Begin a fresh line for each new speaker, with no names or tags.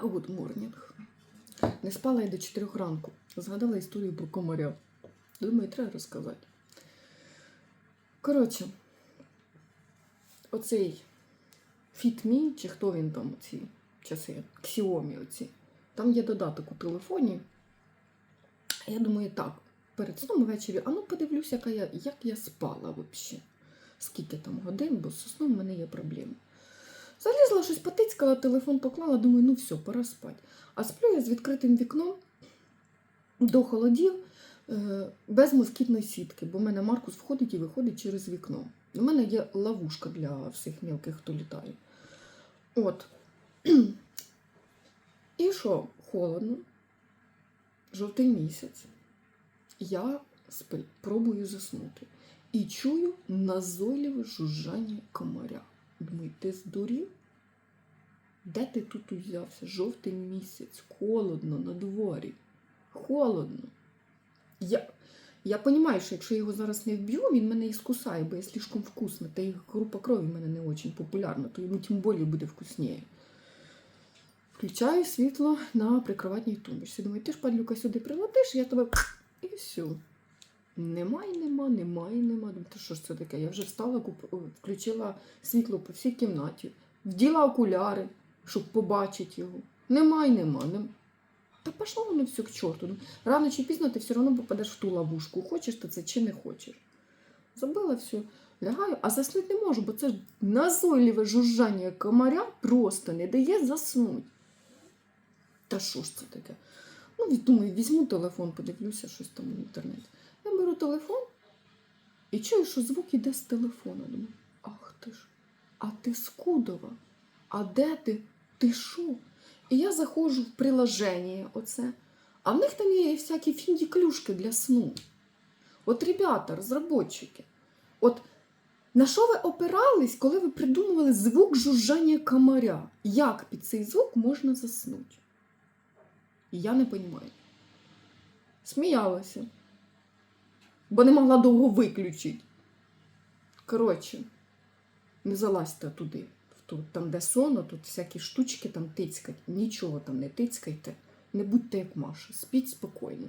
Good morning. Не спала я до 4 ранку. Згадала історію про комаря. Думаю, треба розказати. Коротше, оцей FitMe, чи хто він там, ці часи, Xiaomi оці. Там є додаток у телефоні. Я думаю, так, перед сном ввечері, а ну подивлюся, яка я, як я спала взагалі. Скільки там годин, бо з сном в мене є проблеми. Залізла щось потицькала, телефон поклала, думаю, ну все, пора спати. А сплю я з відкритим вікном до холодів е, без москітної сітки, бо в мене Маркус входить і виходить через вікно. У мене є ловушка для всіх мілких, хто літає. От. І що, холодно, жовтий місяць. Я спи, пробую заснути. І чую назойливе жужжання комаря. Думаю, ти здурів? Де ти тут узявся? Жовтий місяць, холодно на дворі. Холодно. Я, я розумію, що якщо я його зараз не вб'ю, він мене і скусає, бо я слишком вкусна. Та і група крові в мене не дуже популярна, то йому тим більше буде вкусніше. Включаю світло на прикроватній тумбочці. Думаю, ти ж падлюка сюди прилетиш, я тебе і все. Немає, нема, немає, нема. Думаю, що ж це таке? Я вже встала, включила світло по всій кімнаті, вділа окуляри, щоб побачити його. Немає, нема. нема. Та пішло воно все к чорту. Рано чи пізно ти все одно попадеш в ту ловушку. Хочеш ти це чи не хочеш. Забила все, лягаю, а заснути не можу, бо це ж назойливе жужжання комаря просто не дає заснути. Та що ж це таке? Ну, думаю, візьму телефон, подивлюся щось там в інтернеті. Телефон і чую, що звук іде з телефона. Думаю, ах ти ж, а ти скудова? А де ти? Ти що? І я заходжу в приложення оце, а в них там є всякі фіндіклюшки для сну. От, ребята, розробники, от на що ви опирались, коли ви придумували звук жужжання комаря? Як під цей звук можна заснути? Я не розумію. Сміялася, бо не могла довго виключити. Коротше, не залазьте туди, тут, там, де соно, тут всякі штучки там тицькать. Нічого там не тицькайте. Не будьте як Маша, спіть спокійно.